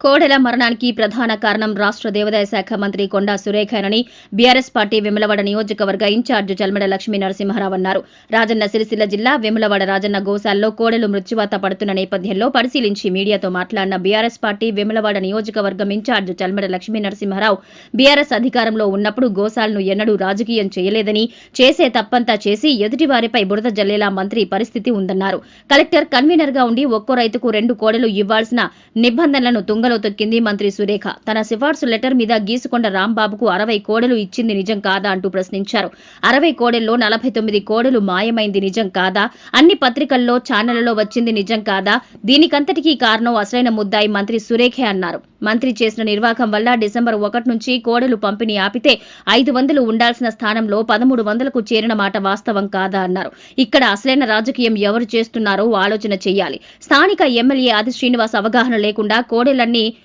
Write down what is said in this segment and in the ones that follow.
కోడెల మరణానికి ప్రధాన కారణం రాష్ట్ర దేవాదాయ శాఖ మంత్రి కొండా సురేఖేనని బీఆర్ఎస్ పార్టీ విమలవాడ నియోజకవర్గ ఇన్ఛార్జ్ జల్మడ లక్ష్మీ నరసింహారావు అన్నారు. రాజన్న సిరిసిల్ల జిల్లా విమలవాడ రాజన్న గోశాల్లో కోడెలు మృత్యువాత పడుతున్న నేపథ్యంలో పరిశీలించి మీడియాతో మాట్లాడిన బీఆర్ఎస్ పార్టీ విమలవాడ నియోజకవర్గం ఇన్ఛార్జ్ జల్మడ లక్ష్మీ నరసింహారావు బీఆర్ఎస్ అధికారంలో ఉన్నప్పుడు గోశాలను ఎన్నడూ రాజకీయం చేయలేదని చేసే తప్పంతా చేసి ఎదుటివారిపై బురద జల్లేలా మంత్రి పరిస్థితి ఉందన్నారు. కలెక్టర్ కన్వీనర్గా ఉండి ఒక్కో రైతుకు రెండు కోడెలు ఇవ్వాల్సిన నిబంధనలను తుంగ తుంగలో తొక్కింది మంత్రి సురేఖ. తన సిఫార్సు లెటర్ మీద గీసుకొండ రాంబాబుకు అరవై కోడెలు ఇచ్చింది నిజం కాదా అంటూ ప్రశ్నించారు. అరవై కోడెల్లో నలభై తొమ్మిది కోడలు మాయమైంది నిజం కాదా? అన్ని పత్రికల్లో ఛానళ్ళలో వచ్చింది నిజం కాదా? దీనికంతటికీ కారణం అసలైన ముద్దాయి మంత్రి సురేఖే అన్నారు. మంత్రి చేసిన నిర్వాహకం వల్ల డిసెంబర్ ఒకటి నుంచి కోడలు పంపిణీ ఆపితే ఐదు వందలు ఉండాల్సిన స్థానంలో పదమూడు వందలకు చేరిన మాట వాస్తవం కాదా అన్నారు. ఇక్కడ అసలైన రాజకీయం ఎవరు చేస్తున్నారో ఆలోచన చేయాలి. స్థానిక ఎమ్మెల్యే ఆది శ్రీనివాస్ అవగాహన లేకుండా కోడెలన్నీ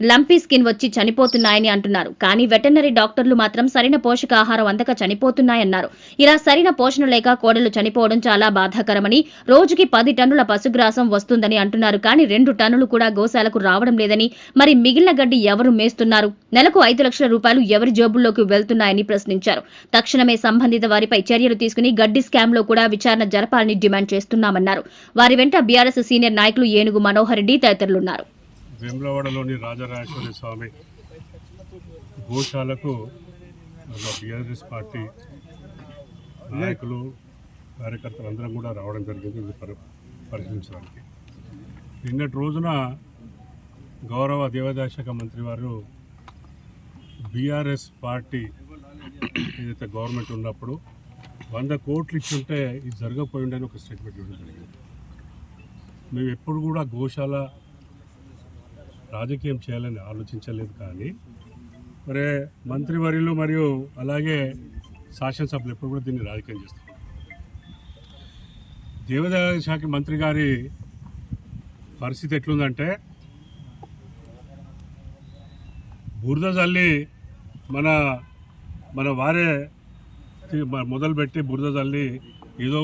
లంపీ స్కిన్ వచ్చి చనిపోతున్నాయని అంటున్నారు. కానీ వెటర్నరీ డాక్టర్లు మాత్రం సరైన పోషకాహారం అందక చనిపోతున్నాయన్నారు. ఇలా సరైన పోషణ లేక కోడలు చనిపోవడం చాలా బాధాకరమని రోజుకి పది టన్నుల పశుగ్రాసం వస్తుందని అంటున్నారు. కానీ రెండు టన్నులు కూడా గోశాలకు రావడం లేదని మరి మిగిలిన గడ్డి ఎవరు మేస్తున్నారు? నెలకు ఐదు లక్షల రూపాయలు ఎవరి జేబుల్లోకి వెళ్తున్నాయని ప్రశ్నించారు. తక్షణమే సంబంధిత వారిపై చర్యలు తీసుకుని గడ్డి స్కామ్లో కూడా విచారణ జరపాలని డిమాండ్ చేస్తున్నామన్నారు. వారి వెంట బీఆర్ఎస్ సీనియర్ నాయకులు ఏనుగు మనోహర్ రెడ్డి తదితరులున్నారు. వేములవాడలోని రాజరాజేశ్వరి స్వామి గోశాలకు బీఆర్ఎస్ పార్టీ నాయకులు కార్యకర్తలు అందరం కూడా రావడం జరిగింది ఇది పరి పరిశీలించడానికి. నిన్నటి రోజున గౌరవ దేవాదాయశాఖ మంత్రి వారు బీఆర్ఎస్ పార్టీ ఏదైతే గవర్నమెంట్ ఉన్నప్పుడు వంద కోట్లు ఇచ్చుంటే ఇది జరగకపోయిందని ఒక స్టేట్మెంట్ ఇవ్వడం జరిగింది. మేము ఎప్పుడు కూడా గోశాల రాజకీయం చేయాలని ఆలోచించలేదు కానీ మరి మంత్రివర్యులు మరియు అలాగే శాసనసభలు ఎప్పుడు కూడా దీన్ని రాజకీయం చేస్తారు దేవాదాయ శాఖ మంత్రి గారి పరిస్థితి ఎట్లుందంటే బురద తల్లి మన మన వారే మొదలుపెట్టి బురద తల్లి ఏదో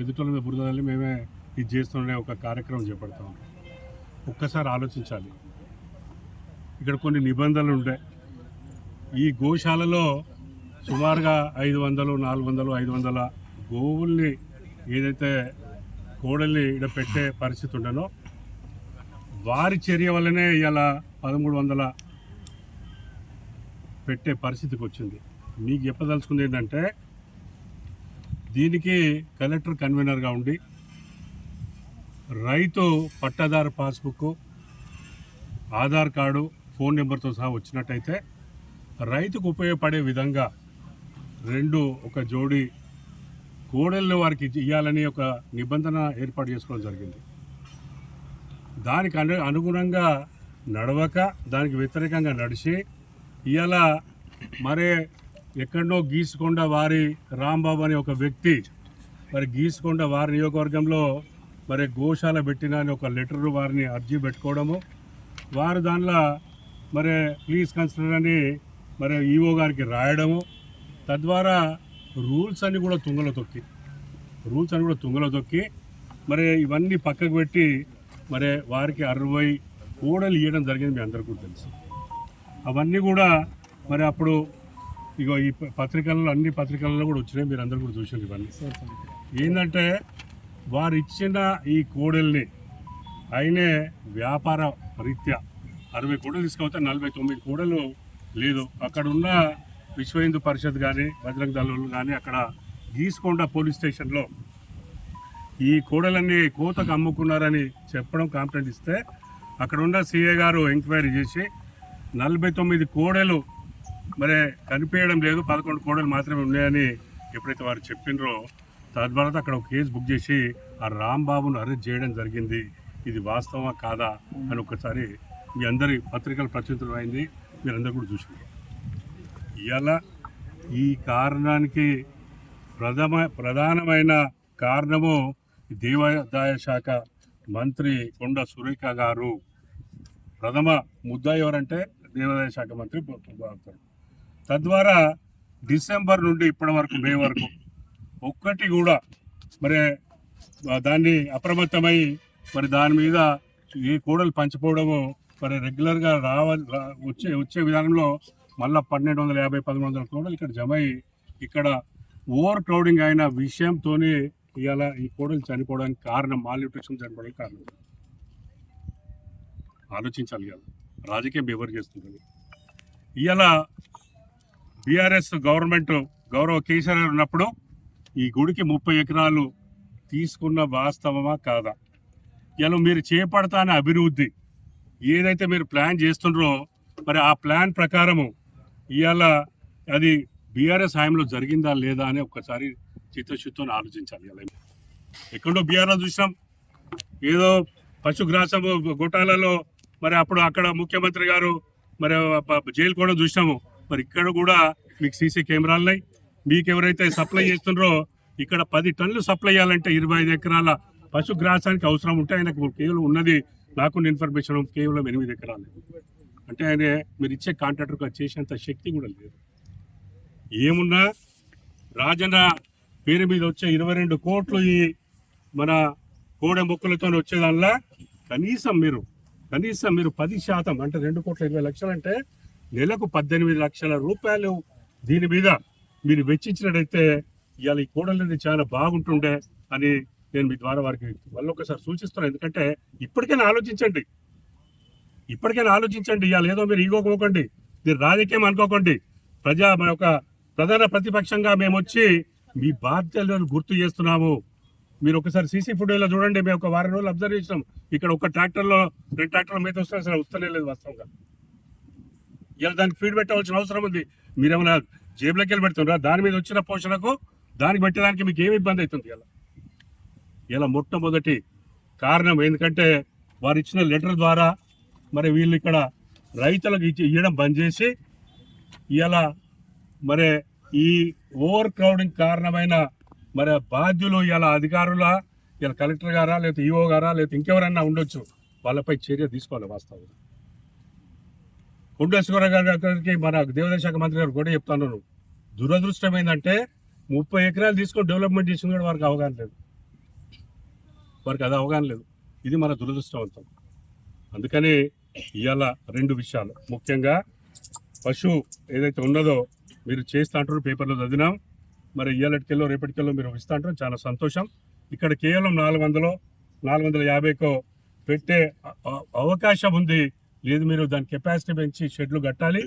ఎదుటిల మీద బురద తల్లి మేమే ఇది చేస్తుండే ఒక కార్యక్రమం చేపడతాం. ఒక్కసారి ఆలోచించాలి. ఇక్కడ కొన్ని నిబంధనలు ఉంటాయి. ఈ గోశాలలో సుమారుగా ఐదు వందలు నాలుగు వందలు ఐదు వందల గోవుల్ని ఏదైతే కోడల్ని ఇక్కడ పెట్టే పరిస్థితి ఉండనో వారి చర్య వల్లనే ఇలా పదమూడు వందల పెట్టే పరిస్థితికి వచ్చింది. మీకు చెప్పదలుచుకుంది ఏంటంటే దీనికి కలెక్టర్ కన్వీనర్గా ఉండి రైతు పట్టాదారు పాస్బుక్ ఆధార్ కార్డు ఫోన్ నెంబర్తో సహా వచ్చినట్టయితే రైతుకు ఉపయోగపడే విధంగా రెండు ఒక జోడి కోడళ్ళు వారికి ఇవ్వాలని ఒక నిబంధన ఏర్పాటు చేసుకోవడం జరిగింది. దానికి అను అనుగుణంగా నడవక దానికి వ్యతిరేకంగా నడిచి ఇవాళ మరే ఎక్కడో గీసుకొండ వారి రాంబాబు అనే ఒక వ్యక్తి మరి గీసుకొండ వారి నియోజకవర్గంలో మరి గోశాల పెట్టిన అని ఒక లెటర్ వారిని అర్జీ పెట్టుకోవడము వారు దానిలో మరి ప్లీజ్ కన్సిడర్ అని మరి ఈఓ గారికి రాయడము. తద్వారా రూల్స్ అన్ని కూడా తుంగలో తొక్కి రూల్స్ అన్ని కూడా తుంగలో తొక్కి మరి ఇవన్నీ పక్కకు పెట్టి మరి వారికి అరవై కోడలు ఇవ్వడం జరిగింది మీ అందరికీ కూడా తెలుసు. అవన్నీ కూడా మరి అప్పుడు ఇగో ఈ పత్రికల్లో అన్ని పత్రికల్లో కూడా వచ్చినాయి మీరు అందరూ కూడా చూసారు ఇవన్నీ. ఏంటంటే వారు ఇచ్చిన ఈ కోడల్ని అయినే వ్యాపార రీత్యా అరవై కోడలు తీసుకపోతే నలభై తొమ్మిది కోడలు లేదు. అక్కడ ఉన్న విశ్వ హిందూ పరిషత్ కానీ బజరంగ దళాలు కానీ అక్కడ గీసుకొండ పోలీస్ స్టేషన్లో ఈ కోడలన్నీ కోతకు అమ్ముకున్నారని చెప్పడం కంప్లైంట్ ఇస్తే అక్కడ ఉన్న సీఏ గారు ఎంక్వైరీ చేసి నలభై తొమ్మిది కోడలు మరి కనిపించడం లేదు పదకొండు కోడలు మాత్రమే ఉన్నాయని ఎప్పుడైతే వారు చెప్పినరో తద్వారా అక్కడ ఒక కేసు బుక్ చేసి ఆ రాంబాబును అరెస్ట్ చేయడం జరిగింది. ఇది వాస్తవమా కాదా అని ఒకసారి మీ అందరి పత్రికలు ప్రచురితం అయింది. మీరందరూ కూడా చూసారు ఇవాళ ఈ కారణానికి ప్రథమ ప్రధానమైన కారణము దేవాదాయ శాఖ మంత్రి కొండ సురేఖ గారు. ప్రథమ ముద్ద ఎవరంటే దేవాదాయ శాఖ మంత్రి అవుతారు తద్వారా డిసెంబర్ నుండి ఇప్పటి వరకు మే వరకు ఒక్కటి కూడా మరి దాన్ని అప్రమత్తమై మరి దాని మీద ఈ కోడలు పంచిపోవడము మరి రెగ్యులర్గా రావ వచ్చే వచ్చే విధానంలో మళ్ళీ పన్నెండు వందల యాభై పదమూడు వందల కోడలు ఇక్కడ జమ అయ్యి ఇక్కడ ఓవర్ క్రౌడింగ్ అయిన విషయంతోనే ఇవాళ ఈ కోడలు చనిపోవడానికి కారణం మాల్ న్యూట్రిషన్ చనిపోవడానికి కారణం. ఆలోచించాలి కదా రాజకీయం ఎవరు చేస్తుంది ఇవాళ బీఆర్ఎస్ గవర్నమెంట్ గౌరవ కేసీఆర్ ఉన్నప్పుడు ఈ గుడికి ముప్పై ఎకరాలు తీసుకున్న వాస్తవమా కాదా? ఇలా మీరు చేపడతానే అభివృద్ధి. ఏదైతే మీరు ప్లాన్ చేస్తుండ్రో మరి ఆ ప్లాన్ ప్రకారము ఇవాళ అది బీఆర్ఎస్ హాయంలో జరిగిందా లేదా అని ఒక్కసారి చిత్తశుద్ధితో ఆలోచించాలి. ఇలా ఎక్కడో బీఆర్ఎస్ చూసినాం. ఏదో పశుగ్రాసము గోటాలలో మరి అప్పుడు అక్కడ ముఖ్యమంత్రి గారు మరి జైలు కూడా చూసినాము. మరి ఇక్కడ కూడా మీకు సీసీ కెమెరాలు ఉన్నాయి. మీకు ఎవరైతే సప్లై చేస్తుండ్రో ఇక్కడ పది టన్నులు సప్లై చేయాలంటే ఇరవై ఐదు ఎకరాల పశుగ్రాసానికి అవసరం ఉంటే ఆయనకు కేవలం ఉన్నది నాకు ఇన్ఫర్మేషన్ కేవలం ఎనిమిది ఎకరాలు. అంటే ఆయన మీరు ఇచ్చే కాంట్రాక్టర్ చేసేంత శక్తి కూడా లేదు. ఏమున్నా రాజన్న పేరు మీద వచ్చే ఇరవై రెండు కోట్లు ఈ మన కోడె మొక్కలతో వచ్చేదానిలా కనీసం మీరు కనీసం మీరు పది శాతం అంటే రెండు కోట్ల ఇరవై లక్షలు అంటే నెలకు పద్దెనిమిది లక్షల రూపాయలు దీని మీద మీరు వెచ్చించినట్టయితే ఇవాళ ఈ కోడలనేది చాలా బాగుంటుండే అని నేను మీ ద్వారా వారికి మళ్ళీ ఒకసారి సూచిస్తున్నాను ఎందుకంటే ఇప్పటికైనా ఆలోచించండి. ఇప్పటికైనా ఆలోచించండి. ఇవాళ ఏదో మీరు ఈగో పోకండి. మీరు రాజకీయం అనుకోకండి. ప్రజా మన యొక్క ప్రధాన ప్రతిపక్షంగా మేము వచ్చి మీ బాధ్యతలను గుర్తు చేస్తున్నాము. మీరు ఒకసారి సీసీ ఫుటేజ్లో చూడండి. మేము ఒక వారం రోజులు అబ్జర్వ్ చేసినాం. ఇక్కడ ఒక ట్రాక్టర్లో రెండు ట్రాక్టర్ల మీద వస్తే సరే వస్తలే లేదు వాస్తవంగా. ఇలా దానికి ఫీడ్ పెట్టవలసిన అవసరం ఉంది. మీరేమైనా జేబులోకి వెళ్ళి పెడుతుండ్రా దాని మీద వచ్చిన పోషణకు దానికి పెట్టడానికి మీకు ఏమి ఇబ్బంది అవుతుంది ఇలా ఇలా మొట్టమొదటి కారణం ఎందుకంటే వారు ఇచ్చిన లెటర్ ద్వారా మరి వీళ్ళు ఇక్కడ రైతులకు ఇచ్చి ఇవ్వడం బంద్ చేసి ఇలా మరి ఈ ఓవర్ క్రౌడింగ్ కారణమైన మరి బాధ్యులు ఇలా అధికారుల ఇలా కలెక్టర్ గారా లేకపోతే ఈఓ గారా లేకపోతే ఇంకెవరైనా ఉండొచ్చు వాళ్ళపై చర్య తీసుకోవాలి వాస్తవంగా. కొండేశ్వర గారికి మన దేవాదాయ శాఖ మంత్రి గారు కూడా చెప్తాను దురదృష్టం ఏంటంటే ముప్పై ఎకరాలు తీసుకొని డెవలప్మెంట్ చేసిన కూడా వారికి అవగాహన లేదు. వారికి అది అవగాహన లేదు. ఇది మన దురదృష్టవంతం. అందుకని ఇవాళ రెండు విషయాలు. ముఖ్యంగా పశువు ఏదైతే ఉన్నదో మీరు చేస్తా అంటారు పేపర్లో చదివినాం. మరి ఇవాళటికెళ్ళో రేపటికెళ్ళో మీరు ఇస్తా అంటారు చాలా సంతోషం. ఇక్కడ కేవలం నాలుగు వందలో నాలుగు వందల యాభైకో పెట్టే అవకాశం ఉంది. లేదు మీరు దాని కెపాసిటీ పెంచి షెడ్లు కట్టాలి.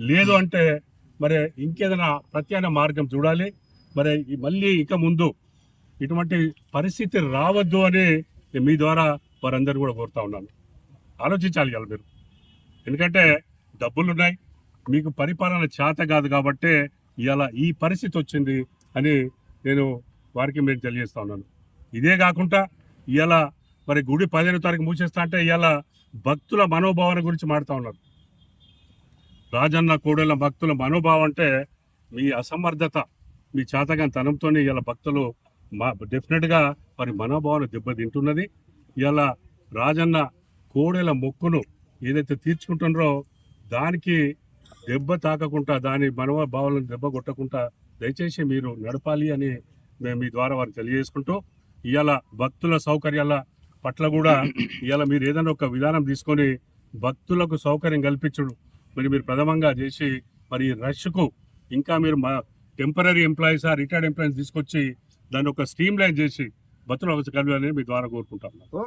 లేదు అంటే మరి ఇంకేదైనా ప్రత్యామ్నాయ మార్గం చూడాలి. మరి మళ్ళీ ఇక ముందు ఇటువంటి పరిస్థితి రావద్దు అని మీ ద్వారా వారందరూ కూడా కోరుతా ఉన్నాను. ఆలోచించాలి కదా మీరు. ఎందుకంటే డబ్బులు ఉన్నాయి. మీకు పరిపాలన చేత కాదు కాబట్టి ఇలా ఈ పరిస్థితి వచ్చింది అని నేను వారికి మీరు తెలియజేస్తా ఉన్నాను. ఇదే కాకుండా ఇలా మరి గుడి పదిహేను తారీఖు మూసేస్తా అంటే ఇలా భక్తుల మనోభావన గురించి మాడుతూ ఉన్నారు. రాజన్న కోడెల భక్తుల మనోభావం అంటే మీ అసమర్థత మీ చేతగాని తనంతో ఇలా భక్తులు మా డెఫినెట్గా మరి మనోభావాలు దెబ్బతింటున్నది. ఇలా రాజన్న కోడెల మొక్కును ఏదైతే తీర్చుకుంటున్నారో దానికి దెబ్బ తాకకుండా దాని మనోభావాలను దెబ్బ కొట్టకుండా దయచేసి మీరు నడపాలి అని మేము మీ ద్వారా వారికి తెలియజేసుకుంటూ ఇవాళ భక్తుల సౌకర్యాల పట్ల కూడా ఇవాళ మీరు ఏదైనా ఒక విధానం తీసుకొని భక్తులకు సౌకర్యం కల్పించడు మరి మీరు ప్రథమంగా చేసి మరి ఈ రష్కు ఇంకా మీరు మా టెంపరీ ఎంప్లాయీస్ రిటైర్డ్ ఎంప్లాయీస్ తీసుకొచ్చి దాన్ని ఒక స్ట్రీమ్ లైన్ చేసి భక్తులకు కలవాలని మీ ద్వారా కోరుకుంటాం.